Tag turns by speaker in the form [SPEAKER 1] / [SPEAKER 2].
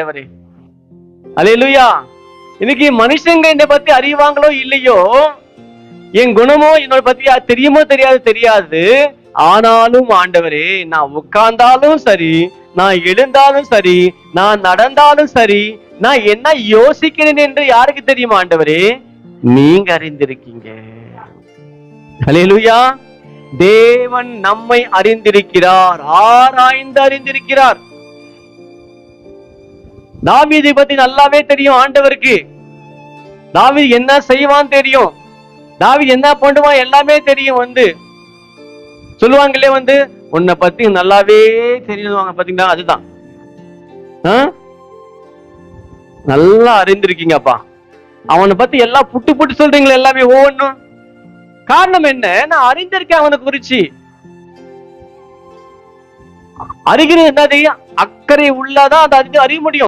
[SPEAKER 1] ஆண்டவரே. அலையலுயா இன்னைக்கு மனுஷங்க என்னை பத்தி அறிவாங்களோ இல்லையோ? என் குணமோ என்னோட பத்தி தெரியுமோ தெரியாது தெரியாது. ஆனாலும் ஆண்டவரே நான் உட்கார்ந்தாலும் சரி நான் எழுந்தாலும் சரி நான் நடந்தாலும் சரி நான் என்ன யோசிக்கிறேன் என்று யாருக்கு தெரியுமா ஆண்டவரே? நீங்க அறிந்திருக்கீங்க. ஹalleluya தேவன் நம்மை அறிந்திருக்கிறார் ஆராய்ந்து அறிந்திருக்கிறார். தாவீதை பத்தி நல்லாவே தெரியும் ஆண்டவருக்கு. தாவீது என்ன செய்வான் தெரியும். தாவீது என்ன பண்ணுவான் எல்லாமே தெரியும் வந்து. சொல்லுவாங்களே வந்து உன்னை பத்தி நல்லாவே தெரியுவாங்க பாத்தீங்களா? அதுதான். நல்லா அறிந்திருக்கீங்கப்பா. அவனை பத்தி எல்லாம் புட்டு புட்டு சொல்றீங்களே எல்லாமே ஒவ்வொன்றும் காரணம் என்ன? நான் அறிந்திருக்கேன் அவனை குறிச்சு. அறிகிறது என்னது? அக்கறை உள்ளாதான் அதை அறிய முடியும்.